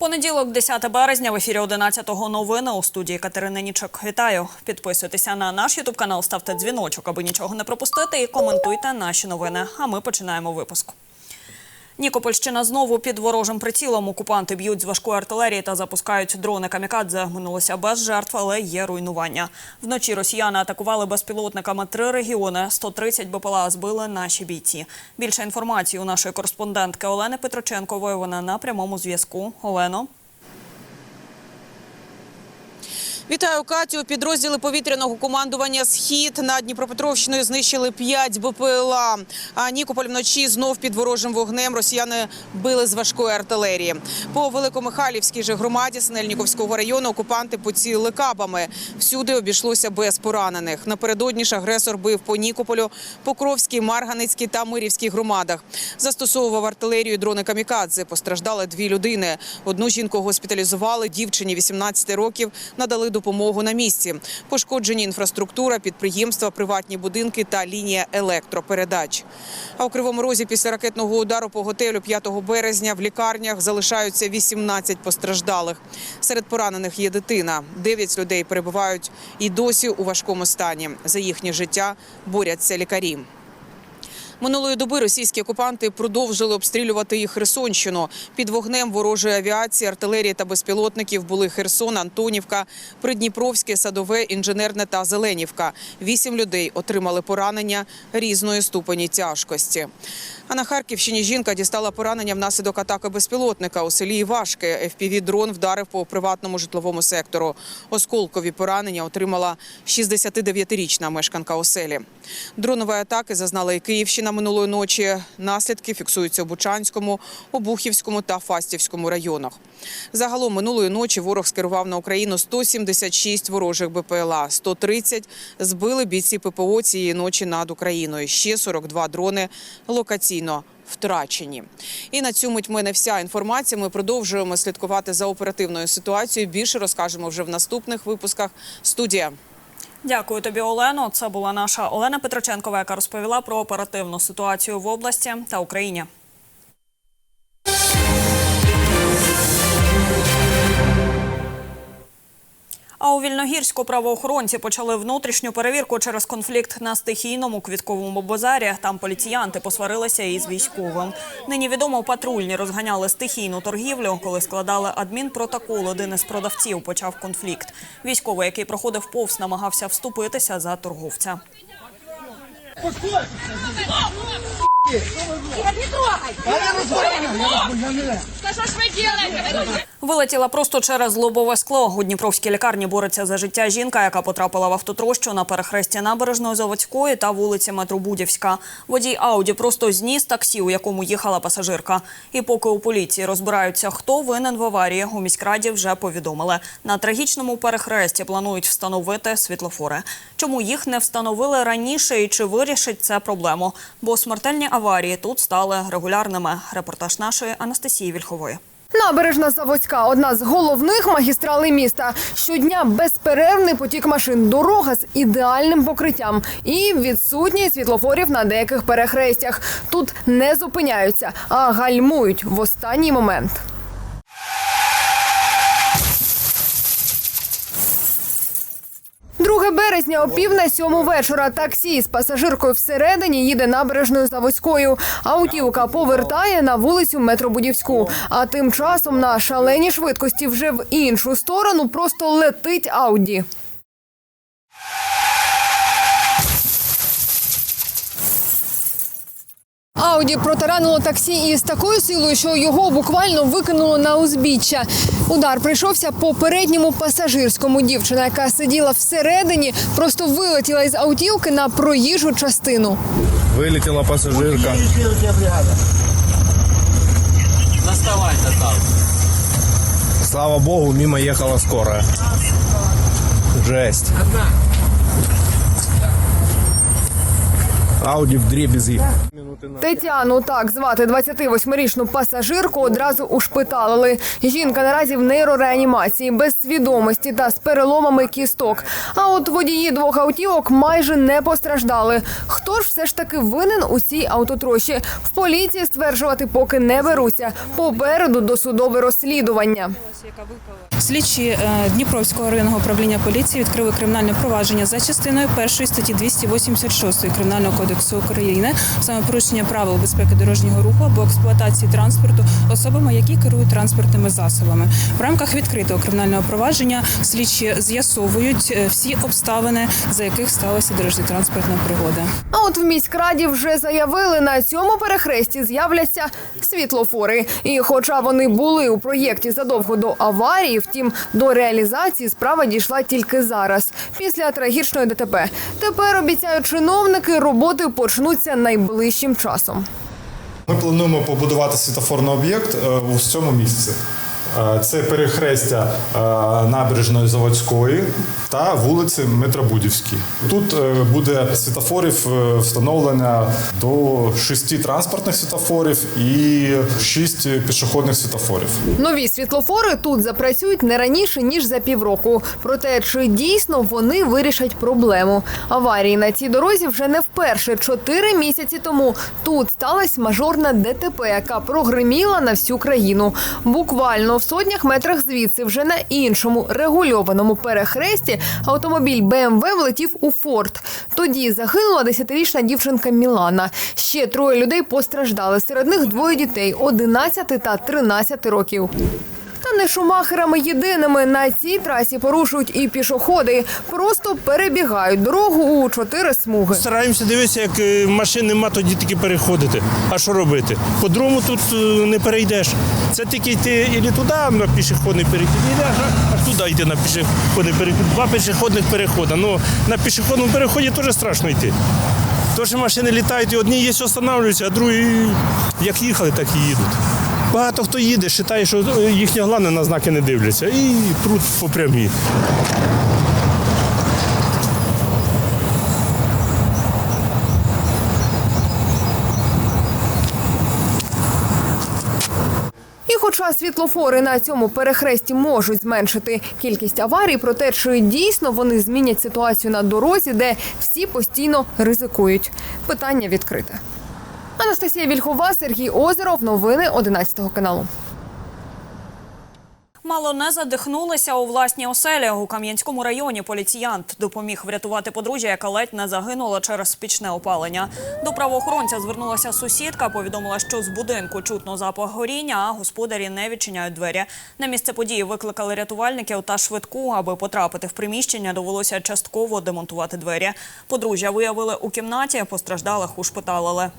Понеділок, 10 березня, в ефірі 11-го новини у студії Катерини Нічок. Вітаю! Підписуйтеся на наш ютуб канал, ставте дзвіночок, аби нічого не пропустити, і коментуйте наші новини. А ми починаємо випуск. Нікопольщина знову під ворожим прицілом. Окупанти б'ють з важкої артилерії та запускають дрони камікадзе. Минулося без жертв, але є руйнування. Вночі росіяни атакували безпілотниками три регіони. 130 БПЛА збили наші бійці. Більше інформації у нашої кореспондентки Олени Петроченкової. Вона на прямому зв'язку. Олено. Вітаю Катю. Підрозділи повітряного командування Схід над Дніпропетровщиною знищили 5 БПЛА. А Нікополь вночі знов під ворожим вогнем росіяни били з важкої артилерії. По Великомихайлівській же громаді Снельніковського району окупанти поцілили кабами. Всюди обійшлося без поранених. Напередодні ж агресор бив по Нікополю, Покровській, Марганицькій та Мирівській громадах. Застосовував артилерію дрони камікадзе. Постраждали дві людини. Одну жінку госпіталізували. Дівчині 18 років надали допомогу на місці. Пошкоджені інфраструктура, підприємства, приватні будинки та лінія електропередач. А у Кривому Розі після ракетного удару по готелю 5 березня в лікарнях залишаються 18 постраждалих. Серед поранених є дитина. Дев'ять людей перебувають і досі у важкому стані. За їхнє життя борються лікарі. Минулої доби російські окупанти продовжили обстрілювати і Херсонщину. Під вогнем ворожої авіації, артилерії та безпілотників були Херсон, Антонівка, Придніпровське, Садове, Інженерне та Зеленівка. Вісім людей отримали поранення різної ступені тяжкості. А на Харківщині жінка дістала поранення внаслідок атаки безпілотника у селі Івашки. FPV-дрон вдарив по приватному житловому сектору. Осколкові поранення отримала 69-річна мешканка оселі. Дронової атаки зазнала і Київщина минулої ночі. Наслідки фіксуються у Бучанському, Обухівському та Фастівському районах. Загалом минулої ночі ворог скерував на Україну 176 ворожих БПЛА, 130 збили бійці ППО цієї ночі над Україною. Ще 42 дрони локаційно втрачені. І на цю мить в мене вся інформація. Ми продовжуємо слідкувати за оперативною ситуацією. Більше розкажемо вже в наступних випусках. Студія. Дякую тобі, Олено. Це була наша Олена Петроченкова, яка розповіла про оперативну ситуацію в області та Україні. А у Вільногірську правоохоронці почали внутрішню перевірку через конфлікт на стихійному квітковому базарі. Там поліціянти посварилися із військовим. Нині відомо, патрульні розганяли стихійну торгівлю. Коли складали адмінпротокол, один із продавців почав конфлікт. Військовий, який проходив повз, намагався вступитися за торговця. Трогай! Что ж вы делаете? Вилетіла просто через лобове скло. У Дніпровській лікарні бореться за життя жінка, яка потрапила в автотрощу на перехресті набережної Заводської та вулиці Метробудівська. Водій Ауді просто зніс таксі, у якому їхала пасажирка. І поки у поліції розбираються, хто винен в аварії, у міськраді вже повідомили. На трагічному перехресті планують встановити світлофори. Чому їх не встановили раніше і чи вирішить це проблему? Бо смертельні аварії тут стали регулярними. Репортаж нашої Анастасії Вільхової. Набережна Заводська – одна з головних магістралей міста. Щодня безперервний потік машин, дорога з ідеальним покриттям і відсутність світлофорів на деяких перехрестях. Тут не зупиняються, а гальмують в останній момент. Березня о пів на сьому вечора таксі з пасажиркою всередині їде набережною Заводською. Автівка повертає на вулицю Метробудівську. А тим часом на шаленій швидкості вже в іншу сторону просто летить Ауді. Ауді протаранило таксі із такою силою, що його буквально викинуло на узбіччя. Удар прийшовся по передньому пасажирському. Дівчина, яка сиділа всередині, просто вилетіла із автівки на проїжджу частину. Вылетела пассажирка. Слава богу, мимо ехала скорая. Жесть. Ауді в дребезги. Тетяну, так звати 28-річну пасажирку, одразу ушпиталили. Жінка наразі в нейрореанімації, без свідомості та з переломами кісток. А от водії двох автівок майже не постраждали. Хто ж все ж таки винен у цій автотрощі? В поліції стверджувати поки не беруться. Попереду досудове розслідування. Слідчі е, Дніпровського районного управління поліції відкрили кримінальне провадження за частиною першої статті 286 Кримінального кодексу України, саме порушення правил безпеки дорожнього руху або експлуатації транспорту особами, які керують транспортними засобами. В рамках відкритого кримінального провадження слідчі з'ясовують е, всі обставини, за яких сталася дорожньо-транспортна пригода. А от в міськраді вже заявили, на цьому перехресті з'являться світлофори. І хоча вони були у проєкті задовго до аварії, втім до реалізації справа дійшла тільки зараз, після трагічної ДТП. Тепер обіцяють чиновники, роботи почнуться найближчим часом. Ми плануємо побудувати світофорний об'єкт е, у цьому місці. Е, Це перехрестя е, набережної Заводської та вулиці Метробудівській. Тут е, буде світофорів встановлення до шести транспортних світофорів і шість пішохідних світофорів. Нові світлофори тут запрацюють не раніше ніж за півроку. Проте чи дійсно вони вирішать проблему? Аварії на цій дорозі вже не вперше. Чотири місяці тому тут сталася мажорна ДТП, яка прогреміла на всю країну. Буквально в сотнях метрах звідси, вже на іншому регульованому перехресті, автомобіль БМВ влетів у форт. Тоді загинула десятирічна дівчинка Мілана. Ще троє людей постраждали. Серед них двоє дітей 11 та 13 років. Не шумахерами єдиними на цій трасі порушують і пішоходи. Просто перебігають дорогу у чотири смуги. Стараємося дивитися, як е, машин нема, тоді тільки переходити. А що робити? По-другому тут е, не перейдеш. Це тільки йти і туди на пішохідний перехід, аж туди йти на пішохідний перехід. Два пішохідних переходи. Ну, на пішохідному переході теж страшно йти. Тож машини літають, і одні є, що встановлюються, а другі як їхали, так і їдуть. Багато хто їде, вважає, що е, їхні глани на знаки не дивляться і пруть по прямій. Хоча світлофори на цьому перехресті можуть зменшити кількість аварій, проте чи дійсно вони змінять ситуацію на дорозі, де всі постійно ризикують? Питання відкрите. Анастасія Вільхова, Сергій Озеров. Новини 11 каналу. Мало не задихнулися у власній оселі. У Кам'янському районі поліціянт допоміг врятувати подружжя, яка ледь не загинула через пічне опалення. До правоохоронця звернулася сусідка, повідомила, що з будинку чутно запах горіння, а господарі не відчиняють двері. На місце події викликали рятувальників та швидку. Аби потрапити в приміщення, довелося частково демонтувати двері. Подружжя виявили у кімнаті, постраждалих ушпиталили.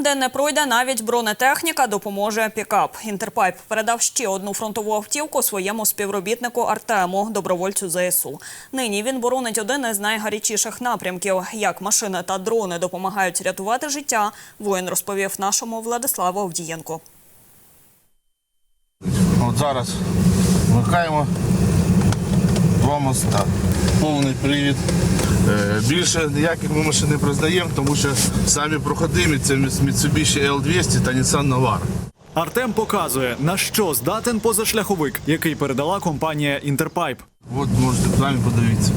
Де не пройде навіть бронетехніка, допоможе пікап. Інтерпайп передав ще одну фронтову автівку своєму співробітнику Артему, добровольцю ЗСУ. Нині він боронить один із найгарячіших напрямків. Як машини та дрони допомагають рятувати життя, воїн розповів нашому Владиславу Овдієнку. От зараз вмикаємо два моста. Повний привід. Е, Більше ніяких ми машин не признаємо, тому що самі проходимі це Mitsubishi L200 та Nissan Navara. Артем показує, на що здатен позашляховик, який передала компанія Інтерпайп. От можете самі подивитися.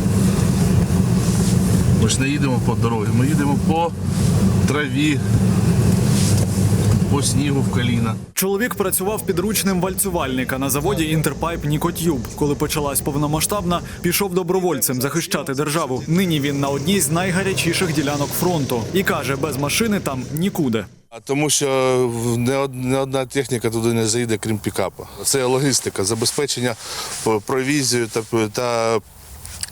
Ми ж не їдемо по дорозі, ми їдемо по траві, по снігу в коліна. Чоловік працював підручним вальцювальника на заводі Інтерпайп Нікотюб. Коли почалась повномасштабна, пішов добровольцем захищати державу. Нині він на одній з найгарячіших ділянок фронту і каже, без машини там нікуди. А Тому що не одна техніка туди не заїде, крім пікапа. Це логістика, забезпечення п- провізією та, та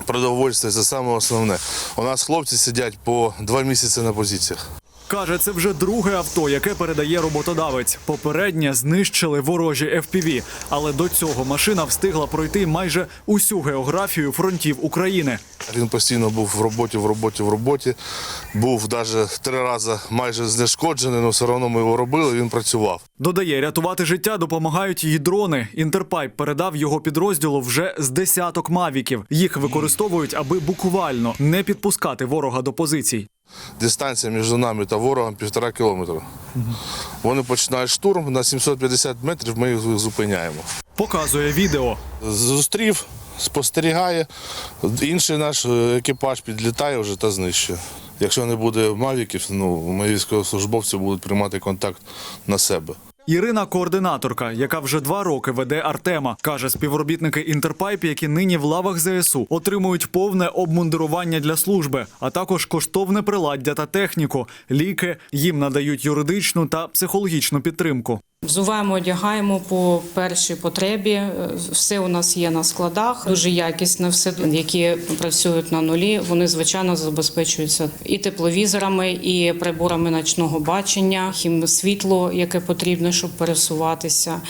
продовольства це саме основне. У нас хлопці сидять по два місяці на позиціях. Каже, це вже друге авто, яке передає роботодавець. Попереднє знищили ворожі FPV, але до цього машина встигла пройти майже усю географію фронтів України. Він постійно був в роботі, в роботі, в роботі. Був навіть три рази майже знешкоджений, але все одно ми його робили, він працював. Додає, рятувати життя допомагають її дрони. Інтерпайп передав його підрозділу вже з десяток мавіків. Їх використовують, аби буквально не підпускати ворога до позицій. Дистанція між нами та ворогом півтора кілометра. Вони починають штурм, на 750 метрів ми їх зупиняємо. Показує відео. Зустрів, спостерігає, інший наш е, екіпаж підлітає вже та знищує. Якщо не буде мавіків, ну, мої військовослужбовці будуть приймати контакт на себе. Ірина координаторка, яка вже два роки веде Артема, каже, співробітники Інтерпайп, які нині в лавах ЗСУ, отримують повне обмундирування для служби, а також коштовне приладдя та техніку. Ліки їм надають юридичну та психологічну підтримку. Взуваємо, одягаємо по першій потребі. Е, Все у нас є на складах. Дуже якісне все, які працюють на нулі. Вони звичайно забезпечуються і тепловізорами, і приборами ночного бачення, хімсвітло, яке потрібно, щоб пересуватися.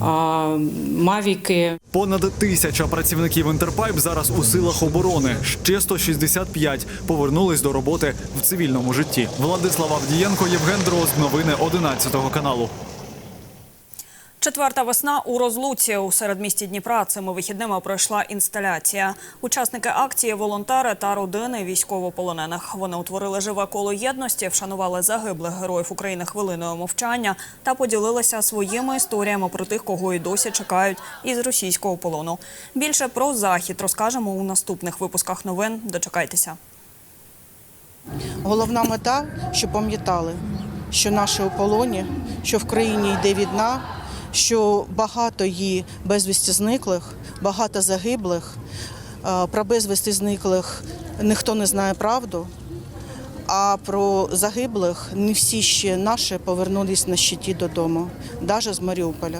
а, Мавіки, Понад тисяча працівників Інтерпайп зараз у силах оборони. Ще 165 повернулись до роботи в цивільному житті. Владислав Авдієнко, Євген Дрозд. Новини 11 каналу. Четверта весна у розлуці у середмісті Дніпра цими вихідними пройшла інсталяція. Учасники акції, волонтери та родини військовополонених. Вони утворили живе коло єдності, вшанували загиблих героїв України хвилиною мовчання та поділилися своїми історіями про тих, кого і досі чекають із російського полону. Більше про захід розкажемо у наступних випусках новин. Дочекайтеся. Головна мета, щоб пам'ятали, що наші у полоні, що в країні йде війна, що багато є безвісті зниклих, багато загиблих. Е, Про безвісті зниклих ніхто не знає правду. А про загиблих не всі ще наші повернулись на щиті додому, навіть з Маріуполя.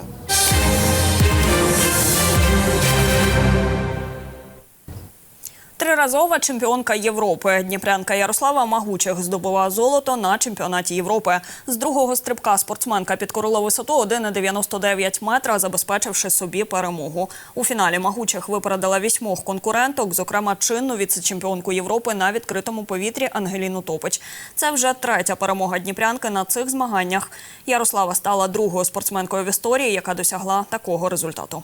Триразова чемпіонка Європи. Дніпрянка Ярослава Магучих здобула золото на чемпіонаті Європи. З другого стрибка спортсменка підкорила висоту 1,99 метра, забезпечивши собі перемогу. У фіналі Магучих випередила вісьмох конкуренток, зокрема чинну віце-чемпіонку Європи на відкритому повітрі Ангеліну Топич. Це вже третя перемога дніпрянки на цих змаганнях. Ярослава стала другою спортсменкою в історії, яка досягла такого результату.